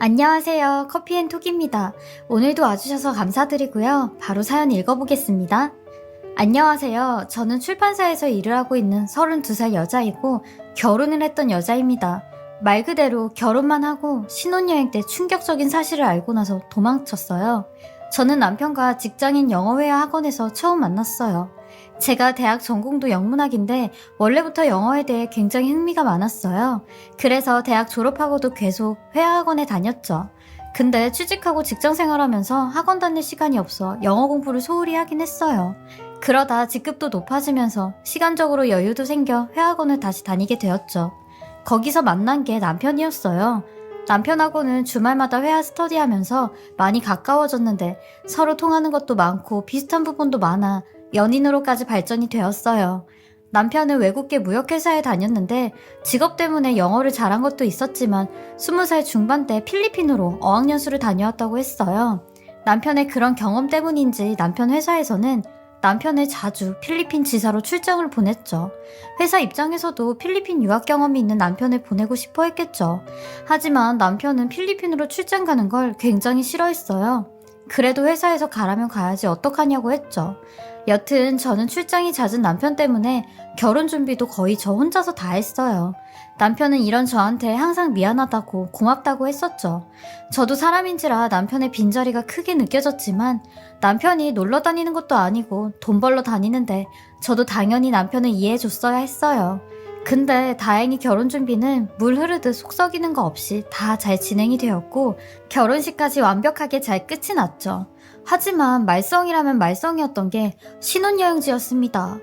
안녕하세요. 커피앤톡입니다. 오늘도 와주셔서 감사드리고요. 바로 사연 읽어보겠습니다. 안녕하세요. 저는 출판사에서 일을 하고 있는 32살 여자이고 결혼을 했던 여자입니다. 말 그대로 결혼만 하고 신혼여행 때 충격적인 사실을 알고 나서 도망쳤어요. 저는 남편과 직장인 영어회화 학원에서 처음 만났어요. 제가 대학 전공도 영문학인데 원래부터 영어에 대해 굉장히 흥미가 많았어요. 그래서 대학 졸업하고도 계속 회화학원에 다녔죠. 근데 취직하고 직장 생활하면서 학원 다닐 시간이 없어 영어 공부를 소홀히 하긴 했어요. 그러다 직급도 높아지면서 시간적으로 여유도 생겨 회화학원을 다시 다니게 되었죠. 거기서 만난 게 남편이었어요. 남편하고는 주말마다 회화 스터디 하면서 많이 가까워졌는데 서로 통하는 것도 많고 비슷한 부분도 많아 연인으로까지 발전이 되었어요. 남편은 외국계 무역회사에 다녔는데 직업 때문에 영어를 잘한 것도 있었지만 20살 중반 때 필리핀으로 어학연수를 다녀왔다고 했어요. 남편의 그런 경험 때문인지 남편 회사에서는 남편을 자주 필리핀 지사로 출장을 보냈죠. 회사 입장에서도 필리핀 유학 경험이 있는 남편을 보내고 싶어 했겠죠. 하지만 남편은 필리핀으로 출장 가는 걸 굉장히 싫어했어요. 그래도 회사에서 가라면 가야지 어떡하냐고 했죠. 여튼 저는 출장이 잦은 남편 때문에 결혼 준비도 거의 저 혼자서 다 했어요. 남편은 이런 저한테 항상 미안하다고 고맙다고 했었죠. 저도 사람인지라 남편의 빈자리가 크게 느껴졌지만 남편이 놀러 다니는 것도 아니고 돈 벌러 다니는데 저도 당연히 남편을 이해해줬어야 했어요. 근데 다행히 결혼 준비는 물 흐르듯 속 썩이는 거 없이 다 잘 진행이 되었고 결혼식까지 완벽하게 잘 끝이 났죠. 하지만 말썽이라면 말썽이었던 게 신혼여행지였습니다.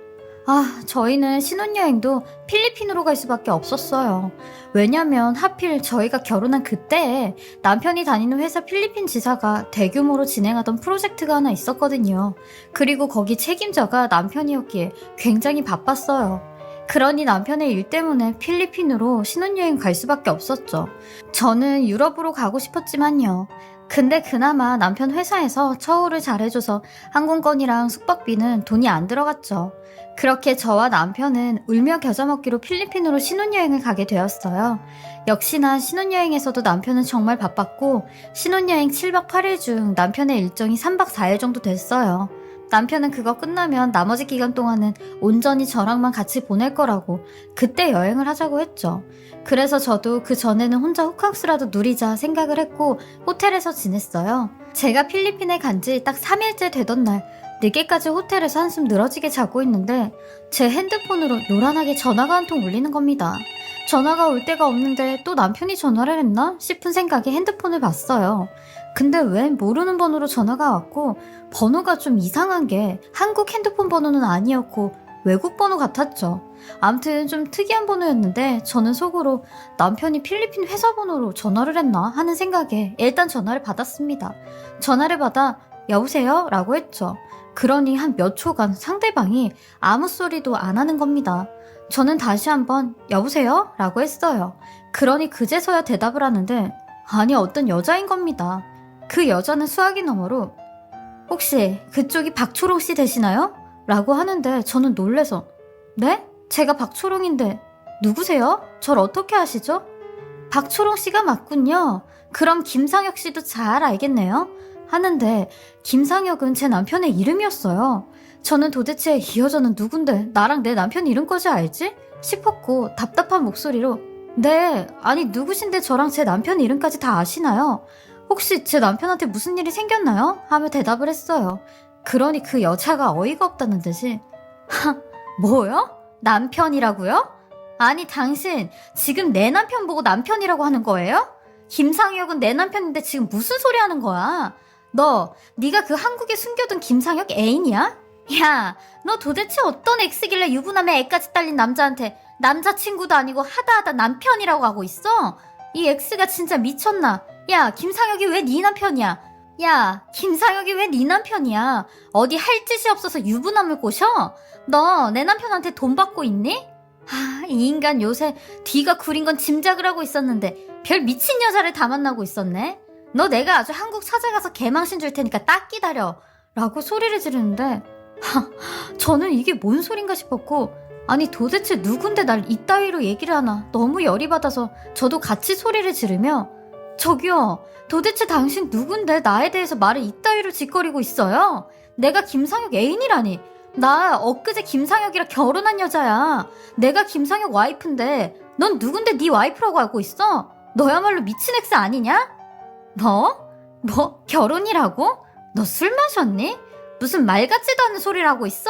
아, 저희는 신혼여행도 필리핀으로 갈 수밖에 없었어요. 왜냐면 하필 저희가 결혼한 그때에 남편이 다니는 회사 필리핀 지사가 대규모로 진행하던 프로젝트가 하나 있었거든요. 그리고 거기 책임자가 남편이었기에 굉장히 바빴어요. 그러니 남편의 일 때문에 필리핀으로 신혼여행 갈 수밖에 없었죠. 저는 유럽으로 가고 싶었지만요. 근데 그나마 남편 회사에서 처우를 잘해줘서 항공권이랑 숙박비는 돈이 안 들어갔죠. 그렇게 저와 남편은 울며 겨자 먹기로 필리핀으로 신혼여행을 가게 되었어요. 역시나 신혼여행에서도 남편은 정말 바빴고 신혼여행 7박 8일 중 남편의 일정이 3박 4일 정도 됐어요. 남편은 그거 끝나면 나머지 기간 동안은 온전히 저랑만 같이 보낼 거라고 그때 여행을 하자고 했죠. 그래서 저도 그 전에는 혼자 호캉스라도 누리자 생각을 했고 호텔에서 지냈어요. 제가 필리핀에 간 지 딱 3일째 되던 날 늦게까지 호텔에서 한숨 늘어지게 자고 있는데 제 핸드폰으로 요란하게 전화가 한 통 울리는 겁니다. 전화가 올 데가 없는데 또 남편이 전화를 했나 싶은 생각에 핸드폰을 봤어요. 근데 웬 모르는 번호로 전화가 왔고 번호가 좀 이상한 게 한국 핸드폰 번호는 아니었고 외국 번호 같았죠. 암튼 좀 특이한 번호였는데 저는 속으로 남편이 필리핀 회사 번호로 전화를 했나 하는 생각에 일단 전화를 받았습니다. 전화를 받아 여보세요? 라고 했죠. 그러니 한 몇 초간 상대방이 아무 소리도 안 하는 겁니다. 저는 다시 한번 여보세요? 라고 했어요. 그러니 그제서야 대답을 하는데 아니 어떤 여자인 겁니다. 그 여자는 수화기 너머로 혹시 그쪽이 박초롱 씨 되시나요? 라고 하는데 저는 놀래서 네? 제가 박초롱인데 누구세요? 절 어떻게 아시죠? 박초롱 씨가 맞군요. 그럼 김상혁 씨도 잘 알겠네요. 하는데 김상혁은 제 남편의 이름이었어요. 저는 도대체 이 여자는 누군데 나랑 내 남편 이름까지 알지? 싶었고 답답한 목소리로 네, 아니 누구신데 저랑 제 남편 이름까지 다 아시나요? 혹시 제 남편한테 무슨 일이 생겼나요? 하며 대답을 했어요. 그러니 그 여자가 어이가 없다는 듯이 하, 뭐요? 남편이라고요? 아니 당신 지금 내 남편 보고 남편이라고 하는 거예요? 김상혁은 내 남편인데 지금 무슨 소리 하는 거야? 너 네가 그 한국에 숨겨둔 김상혁 애인이야? 야, 너 도대체 어떤 엑스길래 유부남의 애까지 딸린 남자한테 남자친구도 아니고 하다하다 남편이라고 하고 있어? 이 엑스가 진짜 미쳤나? 야, 김상혁이 왜 네 남편이야? 야, 김상혁이 왜 네 남편이야? 어디 할 짓이 없어서 유부남을 꼬셔? 너 내 남편한테 돈 받고 있니? 아, 이 인간 요새 뒤가 구린 건 짐작을 하고 있었는데 별 미친 여자를 다 만나고 있었네. 너 내가 아주 한국 찾아가서 개망신 줄 테니까 딱 기다려. 라고 소리를 지르는데 하, 저는 이게 뭔 소린가 싶었고 아니 도대체 누군데 날 이따위로 얘기를 하나 너무 열이 받아서 저도 같이 소리를 지르며 저기요, 도대체 당신 누군데 나에 대해서 말을 이따위로 짓거리고 있어요? 내가 김상혁 애인이라니. 나 엊그제 김상혁이랑 결혼한 여자야. 내가 김상혁 와이프인데 넌 누군데 네 와이프라고 알고 있어? 너야말로 미친 엑스 아니냐? 뭐? 뭐 결혼이라고? 너 술 마셨니? 무슨 말 같지도 않은 소리를 하고 있어?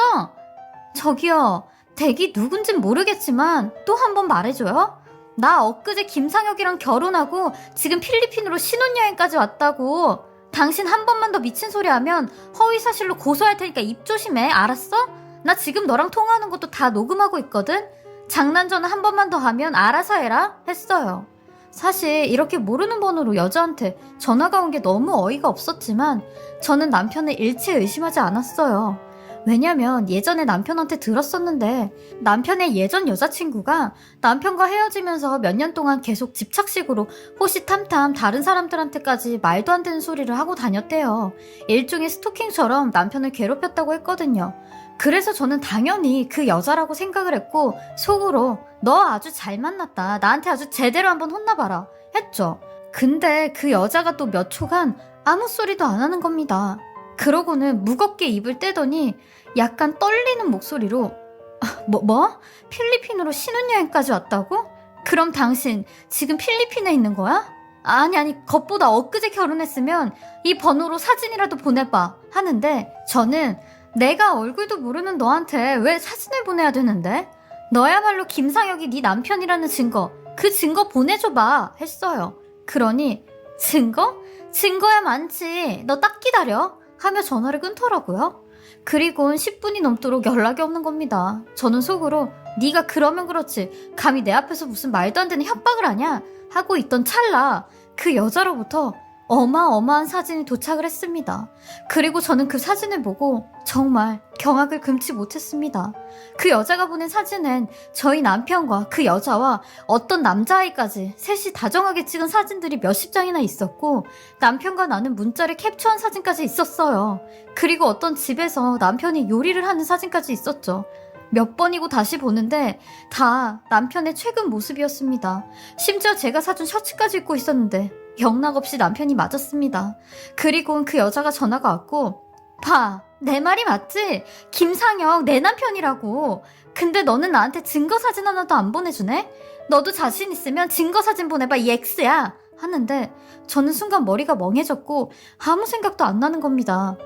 저기요, 댁이 누군진 모르겠지만 또 한 번 말해줘요. 나 엊그제 김상혁이랑 결혼하고 지금 필리핀으로 신혼여행까지 왔다고. 당신 한 번만 더 미친 소리 하면 허위사실로 고소할 테니까 입 조심해. 알았어? 나 지금 너랑 통화하는 것도 다 녹음하고 있거든? 장난 전화 한 번만 더 하면 알아서 해라. 했어요. 사실 이렇게 모르는 번호로 여자한테 전화가 온 게 너무 어이가 없었지만 저는 남편을 일체 의심하지 않았어요. 왜냐면 예전에 남편한테 들었었는데 남편의 예전 여자친구가 남편과 헤어지면서 몇 년 동안 계속 집착식으로 호시탐탐 다른 사람들한테까지 말도 안 되는 소리를 하고 다녔대요. 일종의 스토킹처럼 남편을 괴롭혔다고 했거든요. 그래서 저는 당연히 그 여자라고 생각을 했고 속으로 너 아주 잘 만났다. 나한테 아주 제대로 한번 혼나봐라. 했죠. 근데 그 여자가 또 몇 초간 아무 소리도 안 하는 겁니다. 그러고는 무겁게 입을 떼더니 약간 떨리는 목소리로 아, 뭐, 뭐? 필리핀으로 신혼여행까지 왔다고? 그럼 당신 지금 필리핀에 있는 거야? 아니 아니 겉보다 엊그제 결혼했으면 이 번호로 사진이라도 보내봐 하는데 저는 내가 얼굴도 모르는 너한테 왜 사진을 보내야 되는데? 너야말로 김상혁이 네 남편이라는 증거 그 증거 보내줘봐 했어요. 그러니 증거? 증거야 많지. 너 딱 기다려. 하며 전화를 끊더라고요. 그리곤 10분이 넘도록 연락이 없는 겁니다. 저는 속으로 네가 그러면 그렇지 감히 내 앞에서 무슨 말도 안 되는 협박을 하냐 하고 있던 찰나 그 여자로부터 어마어마한 사진이 도착을 했습니다. 그리고 저는 그 사진을 보고 정말 경악을 금치 못했습니다. 그 여자가 보낸 사진엔 저희 남편과 그 여자와 어떤 남자아이까지 셋이 다정하게 찍은 사진들이 몇십 장이나 있었고 남편과 나는 문자를 캡처한 사진까지 있었어요. 그리고 어떤 집에서 남편이 요리를 하는 사진까지 있었죠. 몇 번이고 다시 보는데 다 남편의 최근 모습이었습니다. 심지어 제가 사준 셔츠까지 입고 있었는데 영락 없이 남편이 맞았습니다. 그리고 그 여자가 전화가 왔고 봐, 내 말이 맞지? 김상혁 내 남편이라고. 근데 너는 나한테 증거 사진 하나도 안 보내주네? 너도 자신 있으면 증거 사진 보내봐 이 X야. 하는데 저는 순간 머리가 멍해졌고 아무 생각도 안 나는 겁니다.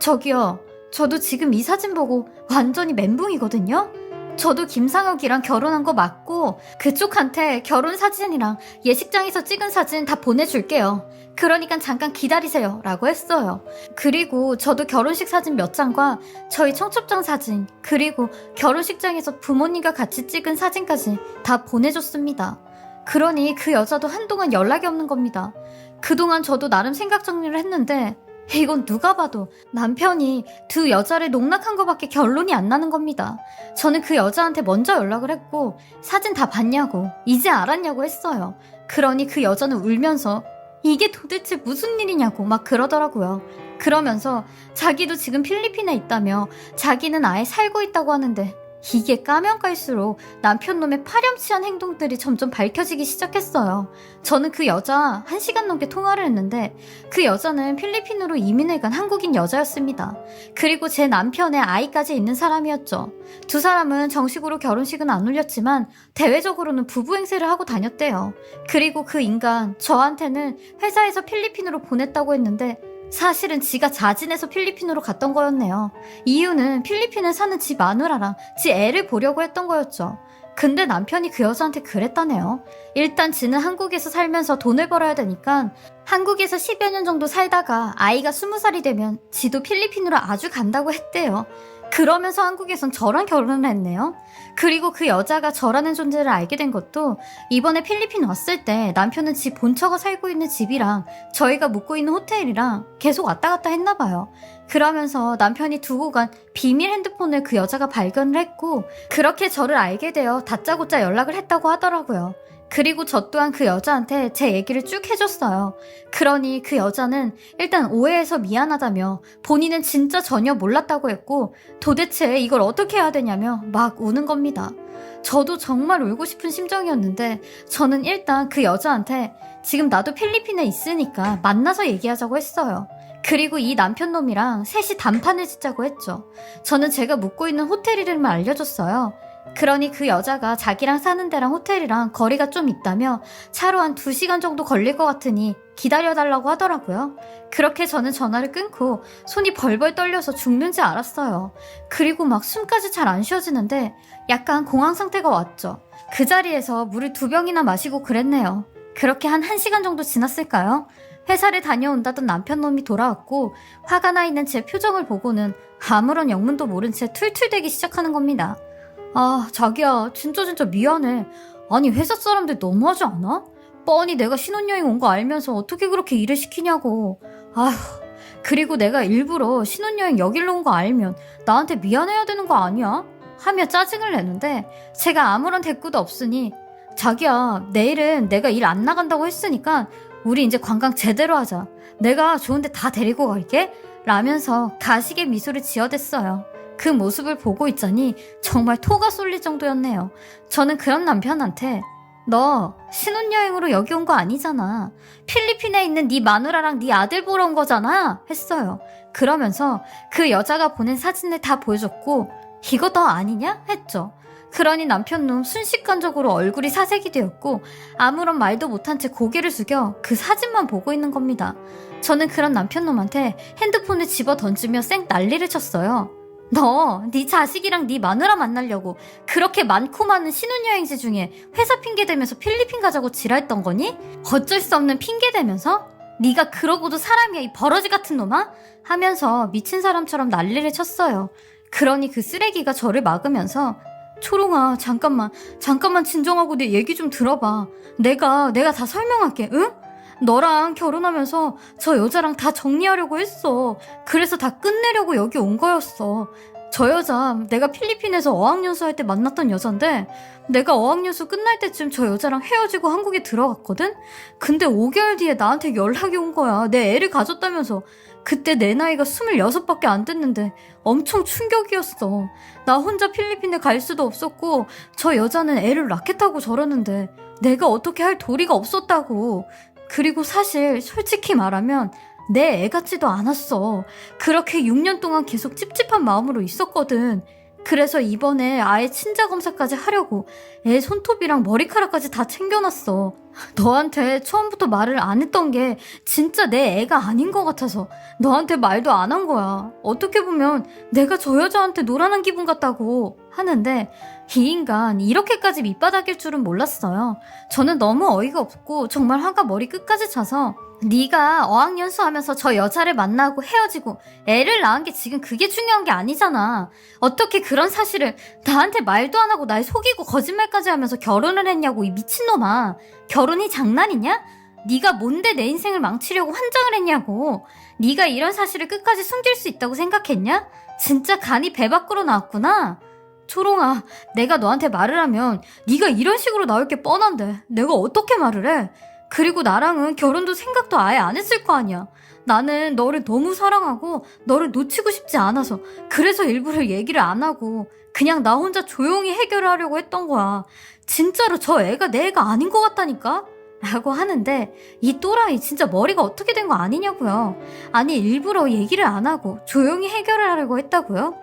저기요, 저도 지금 이 사진 보고 완전히 멘붕이거든요? 저도 김상혁이랑 결혼한 거 맞고 그쪽한테 결혼 사진이랑 예식장에서 찍은 사진 다 보내줄게요. 그러니까 잠깐 기다리세요. 라고 했어요. 그리고 저도 결혼식 사진 몇 장과 저희 청첩장 사진, 그리고 결혼식장에서 부모님과 같이 찍은 사진까지 다 보내줬습니다. 그러니 그 여자도 한동안 연락이 없는 겁니다. 그동안 저도 나름 생각 정리를 했는데 이건 누가 봐도 남편이 두 여자를 농락한 것밖에 결론이 안 나는 겁니다. 저는 그 여자한테 먼저 연락을 했고 사진 다 봤냐고 이제 알았냐고 했어요. 그러니 그 여자는 울면서 이게 도대체 무슨 일이냐고 막 그러더라고요. 그러면서 자기도 지금 필리핀에 있다며 자기는 아예 살고 있다고 하는데 이게 까면 깔수록 남편 놈의 파렴치한 행동들이 점점 밝혀지기 시작했어요. 저는 그 여자 한 시간 넘게 통화를 했는데 그 여자는 필리핀으로 이민을 간 한국인 여자였습니다. 그리고 제 남편의 아이까지 있는 사람이었죠. 두 사람은 정식으로 결혼식은 안 올렸지만 대외적으로는 부부 행세를 하고 다녔대요. 그리고 그 인간 저한테는 회사에서 필리핀으로 보냈다고 했는데 사실은 지가 자진해서 필리핀으로 갔던 거였네요. 이유는 필리핀에 사는 지 마누라랑 지 애를 보려고 했던 거였죠. 근데 남편이 그 여자한테 그랬다네요. 일단 지는 한국에서 살면서 돈을 벌어야 되니까 한국에서 10여 년 정도 살다가 아이가 20살이 되면 지도 필리핀으로 아주 간다고 했대요. 그러면서 한국에선 저랑 결혼을 했네요. 그리고 그 여자가 저라는 존재를 알게 된 것도 이번에 필리핀 왔을 때 남편은 집 본처가 살고 있는 집이랑 저희가 묵고 있는 호텔이랑 계속 왔다 갔다 했나 봐요. 그러면서 남편이 두고 간 비밀 핸드폰을 그 여자가 발견을 했고 그렇게 저를 알게 되어 다짜고짜 연락을 했다고 하더라고요. 그리고 저 또한 그 여자한테 제 얘기를 쭉 해줬어요. 그러니 그 여자는 일단 오해해서 미안하다며 본인은 진짜 전혀 몰랐다고 했고 도대체 이걸 어떻게 해야 되냐며 막 우는 겁니다. 저도 정말 울고 싶은 심정이었는데 저는 일단 그 여자한테 지금 나도 필리핀에 있으니까 만나서 얘기하자고 했어요. 그리고 이 남편 놈이랑 셋이 단판을 짓자고 했죠. 저는 제가 묵고 있는 호텔 이름을 알려줬어요. 그러니 그 여자가 자기랑 사는 데랑 호텔이랑 거리가 좀 있다며 차로 한 2시간 정도 걸릴 것 같으니 기다려달라고 하더라고요. 그렇게 저는 전화를 끊고 손이 벌벌 떨려서 죽는지 알았어요. 그리고 막 숨까지 잘 안 쉬어지는데 약간 공황 상태가 왔죠. 그 자리에서 물을 두 병이나 마시고 그랬네요. 그렇게 한 1시간 정도 지났을까요? 회사를 다녀온다던 남편 놈이 돌아왔고 화가 나 있는 제 표정을 보고는 아무런 영문도 모른 채 툴툴대기 시작하는 겁니다. 아, 자기야, 진짜 진짜 미안해. 아니, 회사 사람들 너무하지 않아? 뻔히 내가 신혼여행 온 거 알면서 어떻게 그렇게 일을 시키냐고. 아휴, 그리고 내가 일부러 신혼여행 여기로 온 거 알면 나한테 미안해야 되는 거 아니야? 하며 짜증을 내는데 제가 아무런 대꾸도 없으니 자기야, 내일은 내가 일 안 나간다고 했으니까 우리 이제 관광 제대로 하자. 내가 좋은데 다 데리고 갈게. 라면서 가식의 미소를 지어댔어요. 그 모습을 보고 있자니 정말 토가 쏠릴 정도였네요. 저는 그런 남편한테 너 신혼여행으로 여기 온 거 아니잖아. 필리핀에 있는 네 마누라랑 네 아들 보러 온 거잖아. 했어요. 그러면서 그 여자가 보낸 사진을 다 보여줬고 이거 너 아니냐? 했죠. 그러니 남편놈 순식간적으로 얼굴이 사색이 되었고 아무런 말도 못한 채 고개를 숙여 그 사진만 보고 있는 겁니다. 저는 그런 남편놈한테 핸드폰을 집어 던지며 쌩 난리를 쳤어요. 너, 네 자식이랑 네 마누라 만나려고 그렇게 많고 많은 신혼여행지 중에 회사 핑계 대면서 필리핀 가자고 지랄했던 거니? 어쩔 수 없는 핑계 대면서? 네가 그러고도 사람이야 이 버러지 같은 놈아? 하면서 미친 사람처럼 난리를 쳤어요. 그러니 그 쓰레기가 저를 막으면서 초롱아 잠깐만 잠깐만 진정하고 내 얘기 좀 들어봐. 내가 내가 다 설명할게 응? 너랑 결혼하면서 저 여자랑 다 정리하려고 했어. 그래서 다 끝내려고 여기 온 거였어. 저 여자 내가 필리핀에서 어학연수 할 때 만났던 여잔데 내가 어학연수 끝날 때쯤 저 여자랑 헤어지고 한국에 들어갔거든? 근데 5개월 뒤에 나한테 연락이 온 거야. 내 애를 가졌다면서. 그때 내 나이가 26밖에 안 됐는데 엄청 충격이었어. 나 혼자 필리핀에 갈 수도 없었고 저 여자는 애를 라켓하고 저러는데 내가 어떻게 할 도리가 없었다고. 그리고 사실 솔직히 말하면 내 애 같지도 않았어. 그렇게 6년 동안 계속 찝찝한 마음으로 있었거든. 그래서 이번에 아예 친자 검사까지 하려고 애 손톱이랑 머리카락까지 다 챙겨놨어. 너한테 처음부터 말을 안 했던 게 진짜 내 애가 아닌 것 같아서 너한테 말도 안 한 거야. 어떻게 보면 내가 저 여자한테 놀아난 기분 같다고 하는데 이 인간 이렇게까지 밑바닥일 줄은 몰랐어요. 저는 너무 어이가 없고 정말 화가 머리 끝까지 차서 네가 어학연수 하면서 저 여자를 만나고 헤어지고 애를 낳은 게 지금 그게 중요한 게 아니잖아. 어떻게 그런 사실을 나한테 말도 안 하고 날 속이고 거짓말까지 하면서 결혼을 했냐고 이 미친놈아. 결혼이 장난이냐? 네가 뭔데 내 인생을 망치려고 환장을 했냐고. 네가 이런 사실을 끝까지 숨길 수 있다고 생각했냐? 진짜 간이 배 밖으로 나왔구나. 초롱아, 내가 너한테 말을 하면 네가 이런 식으로 나올 게 뻔한데 내가 어떻게 말을 해? 그리고 나랑은 결혼도 생각도 아예 안 했을 거 아니야. 나는 너를 너무 사랑하고 너를 놓치고 싶지 않아서 그래서 일부러 얘기를 안 하고 그냥 나 혼자 조용히 해결을 하려고 했던 거야. 진짜로 저 애가 내 애가 아닌 것 같다니까? 라고 하는데 이 또라이 진짜 머리가 어떻게 된 거 아니냐고요. 아니 일부러 얘기를 안 하고 조용히 해결을 하려고 했다고요?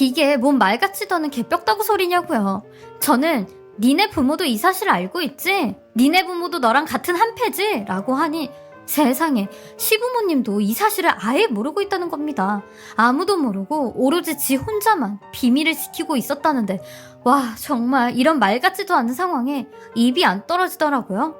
이게 뭔 말 같지도 않은 개벽다구 소리냐고요. 저는 니네 부모도 이 사실 알고 있지? 니네 부모도 너랑 같은 한 패지? 라고 하니 세상에 시부모님도 이 사실을 아예 모르고 있다는 겁니다. 아무도 모르고 오로지 지 혼자만 비밀을 지키고 있었다는데 와 정말 이런 말 같지도 않은 상황에 입이 안 떨어지더라고요.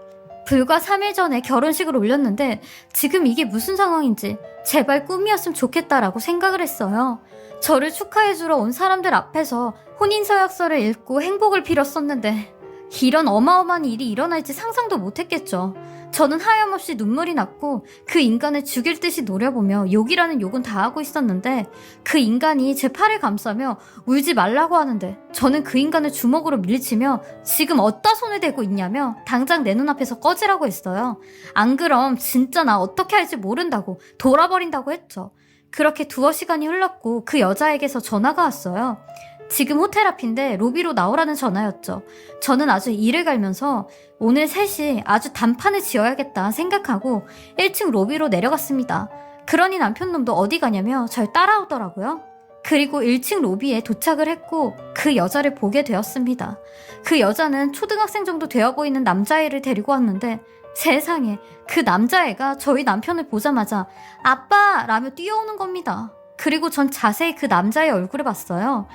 불과 3일 전에 결혼식을 올렸는데 지금 이게 무슨 상황인지 제발 꿈이었으면 좋겠다라고 생각을 했어요. 저를 축하해주러 온 사람들 앞에서 혼인서약서를 읽고 행복을 빌었었는데 이런 어마어마한 일이 일어날지 상상도 못했겠죠. 저는 하염없이 눈물이 났고 그 인간을 죽일 듯이 노려보며 욕이라는 욕은 다 하고 있었는데 그 인간이 제 팔을 감싸며 울지 말라고 하는데 저는 그 인간을 주먹으로 밀치며 지금 어디다 손을 대고 있냐며 당장 내 눈앞에서 꺼지라고 했어요. 안 그럼 진짜 나 어떻게 할지 모른다고 돌아버린다고 했죠. 그렇게 두어 시간이 흘렀고 그 여자에게서 전화가 왔어요. 지금 호텔 앞인데 로비로 나오라는 전화였죠. 저는 아주 이를 갈면서 오늘 셋이 아주 단판을 지어야겠다 생각하고 1층 로비로 내려갔습니다. 그러니 남편놈도 어디 가냐며 절 따라오더라고요. 그리고 1층 로비에 도착을 했고 그 여자를 보게 되었습니다. 그 여자는 초등학생 정도 되어 보이는 남자애를 데리고 왔는데 세상에 그 남자애가 저희 남편을 보자마자 아빠! 라며 뛰어오는 겁니다. 그리고 전 자세히 그 남자의 얼굴을 봤어요.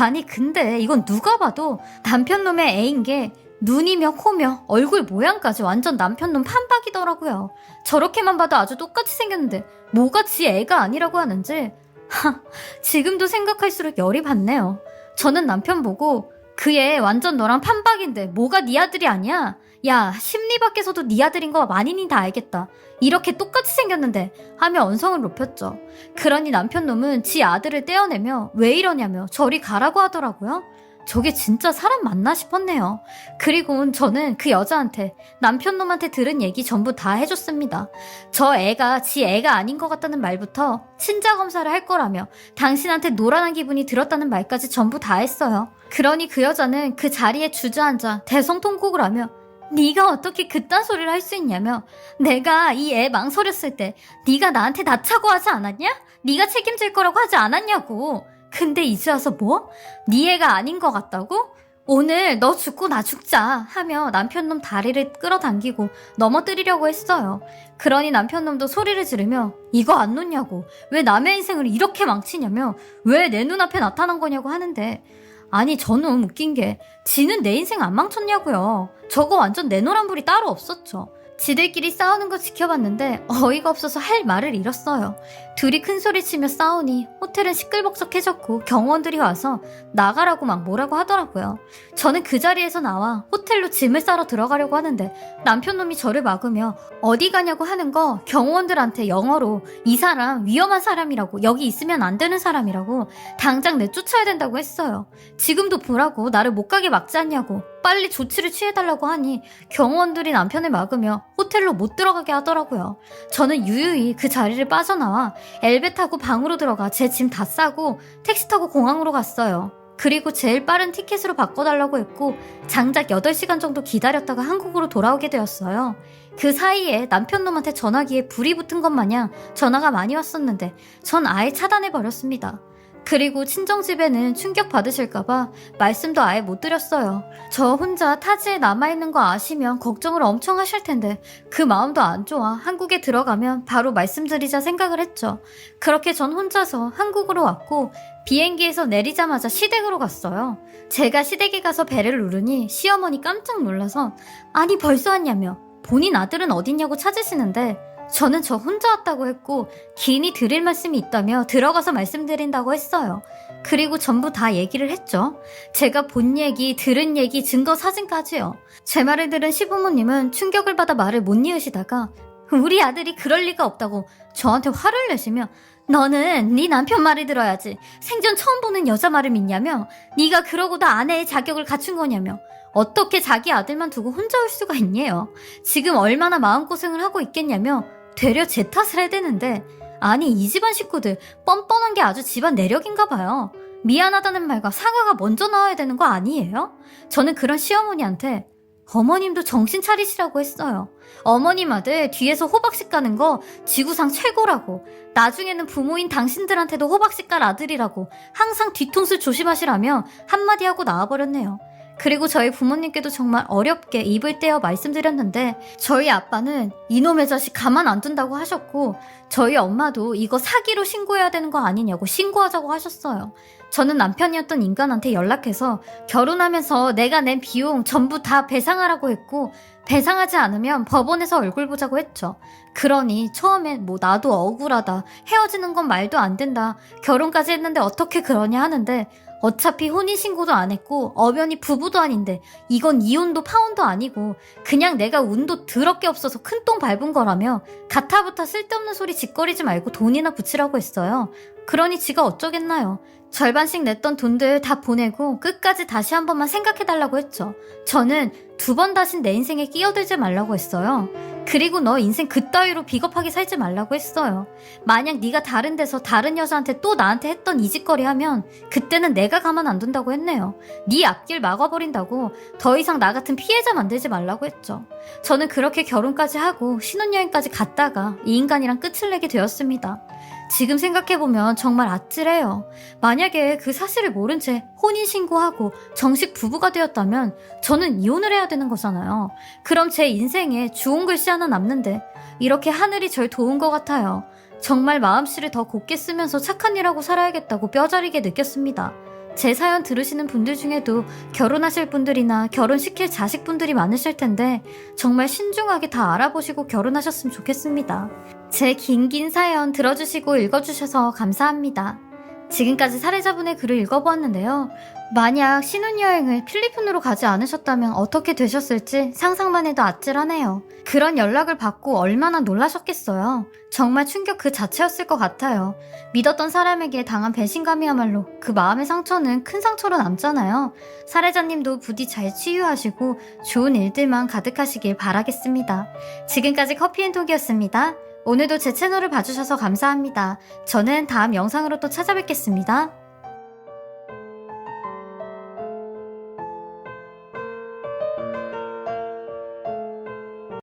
아니 근데 이건 누가 봐도 남편놈의 애인 게 눈이며 코며 얼굴 모양까지 완전 남편놈 판박이더라고요. 저렇게만 봐도 아주 똑같이 생겼는데 뭐가 지 애가 아니라고 하는지 하, 지금도 생각할수록 열이 받네요. 저는 남편 보고 그 애 완전 너랑 판박인데 뭐가 네 아들이 아니야? 야 심리 밖에서도 네 아들인 거 만인이 다 알겠다. 이렇게 똑같이 생겼는데 하며 언성을 높였죠. 그러니 남편놈은 지 아들을 떼어내며 왜 이러냐며 저리 가라고 하더라고요. 저게 진짜 사람 맞나 싶었네요. 그리고 저는 그 여자한테 남편놈한테 들은 얘기 전부 다 해줬습니다. 저 애가 지 애가 아닌 것 같다는 말부터 친자 검사를 할 거라며 당신한테 노란한 기분이 들었다는 말까지 전부 다 했어요. 그러니 그 여자는 그 자리에 주저앉아 대성통곡을 하며 네가 어떻게 그딴 소리를 할 수 있냐며 내가 이 애 망설였을 때 네가 나한테 낳자고 하지 않았냐? 네가 책임질 거라고 하지 않았냐고. 근데 이제 와서 뭐? 네 애가 아닌 것 같다고? 오늘 너 죽고 나 죽자 하며 남편놈 다리를 끌어당기고 넘어뜨리려고 했어요. 그러니 남편놈도 소리를 지르며 이거 안 놓냐고 왜 남의 인생을 이렇게 망치냐며 왜 내 눈앞에 나타난 거냐고 하는데 아니 저는 웃긴 게 지는 내 인생 안 망쳤냐고요. 저거 완전 내노란불이 따로 없었죠. 지들끼리 싸우는 거 지켜봤는데 어이가 없어서 할 말을 잃었어요. 둘이 큰 소리 치며 싸우니 호텔은 시끌벅적해졌고 경호원들이 와서 나가라고 막 뭐라고 하더라고요. 저는 그 자리에서 나와 호텔로 짐을 싸러 들어가려고 하는데 남편놈이 저를 막으며 어디 가냐고 하는 거 경호원들한테 영어로 이 사람 위험한 사람이라고 여기 있으면 안 되는 사람이라고 당장 내쫓아야 된다고 했어요. 지금도 보라고 나를 못 가게 막지 않냐고 빨리 조치를 취해달라고 하니 경호원들이 남편을 막으며 호텔로 못 들어가게 하더라고요. 저는 유유히 그 자리를 빠져나와 엘베 타고 방으로 들어가 제 짐 다 싸고 택시 타고 공항으로 갔어요. 그리고 제일 빠른 티켓으로 바꿔달라고 했고 장작 8시간 정도 기다렸다가 한국으로 돌아오게 되었어요. 그 사이에 남편놈한테 전화기에 불이 붙은 것 마냥 전화가 많이 왔었는데 전 아예 차단해버렸습니다. 그리고 친정집에는 충격 받으실까봐 말씀도 아예 못 드렸어요. 저 혼자 타지에 남아있는 거 아시면 걱정을 엄청 하실 텐데 그 마음도 안 좋아 한국에 들어가면 바로 말씀드리자 생각을 했죠. 그렇게 전 혼자서 한국으로 왔고 비행기에서 내리자마자 시댁으로 갔어요. 제가 시댁에 가서 배를 누르니 시어머니 깜짝 놀라서 아니 벌써 왔냐며 본인 아들은 어딨냐고 찾으시는데 저는 저 혼자 왔다고 했고 긴히 드릴 말씀이 있다며 들어가서 말씀드린다고 했어요. 그리고 전부 다 얘기를 했죠. 제가 본 얘기, 들은 얘기, 증거 사진까지요. 제 말을 들은 시부모님은 충격을 받아 말을 못 이으시다가 우리 아들이 그럴 리가 없다고 저한테 화를 내시며 너는 네 남편 말을 들어야지. 생전 처음 보는 여자 말을 믿냐며 네가 그러고도 아내의 자격을 갖춘 거냐며 어떻게 자기 아들만 두고 혼자 올 수가 있냐요. 지금 얼마나 마음고생을 하고 있겠냐며 되려 제 탓을 해대는데 아니 이 집안 식구들 뻔뻔한 게 아주 집안 내력인가 봐요. 미안하다는 말과 사과가 먼저 나와야 되는 거 아니에요? 저는 그런 시어머니한테 어머님도 정신 차리시라고 했어요. 어머님 아들 뒤에서 호박씨 까는 거 지구상 최고라고. 나중에는 부모인 당신들한테도 호박씨 깔 아들이라고. 항상 뒤통수 조심하시라며 한마디 하고 나와버렸네요. 그리고 저희 부모님께도 정말 어렵게 입을 떼어 말씀드렸는데 저희 아빠는 이놈의 자식 가만 안 둔다고 하셨고 저희 엄마도 이거 사기로 신고해야 되는 거 아니냐고 신고하자고 하셨어요. 저는 남편이었던 인간한테 연락해서 결혼하면서 내가 낸 비용 전부 다 배상하라고 했고 배상하지 않으면 법원에서 얼굴 보자고 했죠. 그러니 처음엔 뭐 나도 억울하다 헤어지는 건 말도 안 된다 결혼까지 했는데 어떻게 그러냐 하는데 어차피 혼인신고도 안 했고 엄연히 부부도 아닌데 이건 이혼도 파혼도 아니고 그냥 내가 운도 더럽게 없어서 큰 똥 밟은 거라며 가타부타 쓸데없는 소리 짓거리지 말고 돈이나 붙이라고 했어요. 그러니 지가 어쩌겠나요. 절반씩 냈던 돈들 다 보내고 끝까지 다시 한 번만 생각해달라고 했죠. 저는 두 번 다신 내 인생에 끼어들지 말라고 했어요. 그리고 너 인생 그따위로 비겁하게 살지 말라고 했어요. 만약 네가 다른 데서 다른 여자한테 또 나한테 했던 이 짓거리 하면 그때는 내가 가만 안 둔다고 했네요. 네 앞길 막아버린다고 더 이상 나 같은 피해자 만들지 말라고 했죠. 저는 그렇게 결혼까지 하고 신혼여행까지 갔다가 이 인간이랑 끝을 내게 되었습니다. 지금 생각해보면 정말 아찔해요. 만약에 그 사실을 모른 채 혼인신고하고 정식 부부가 되었다면 저는 이혼을 해야 되는 거잖아요. 그럼 제 인생에 주홍 글씨 하나 남는데 이렇게 하늘이 절 도운 것 같아요. 정말 마음씨를 더 곱게 쓰면서 착한 일하고 살아야겠다고 뼈저리게 느꼈습니다. 제 사연 들으시는 분들 중에도 결혼하실 분들이나 결혼시킬 자식분들이 많으실 텐데 정말 신중하게 다 알아보시고 결혼하셨으면 좋겠습니다. 제 긴긴 사연 들어주시고 읽어주셔서 감사합니다. 지금까지 사례자분의 글을 읽어보았는데요. 만약 신혼여행을 필리핀으로 가지 않으셨다면 어떻게 되셨을지 상상만 해도 아찔하네요. 그런 연락을 받고 얼마나 놀라셨겠어요. 정말 충격 그 자체였을 것 같아요. 믿었던 사람에게 당한 배신감이야말로 그 마음의 상처는 큰 상처로 남잖아요. 사례자님도 부디 잘 치유하시고 좋은 일들만 가득하시길 바라겠습니다. 지금까지 커피앤톡이었습니다. 오늘도 제 채널을 봐주셔서 감사합니다. 저는 다음 영상으로 또 찾아뵙겠습니다.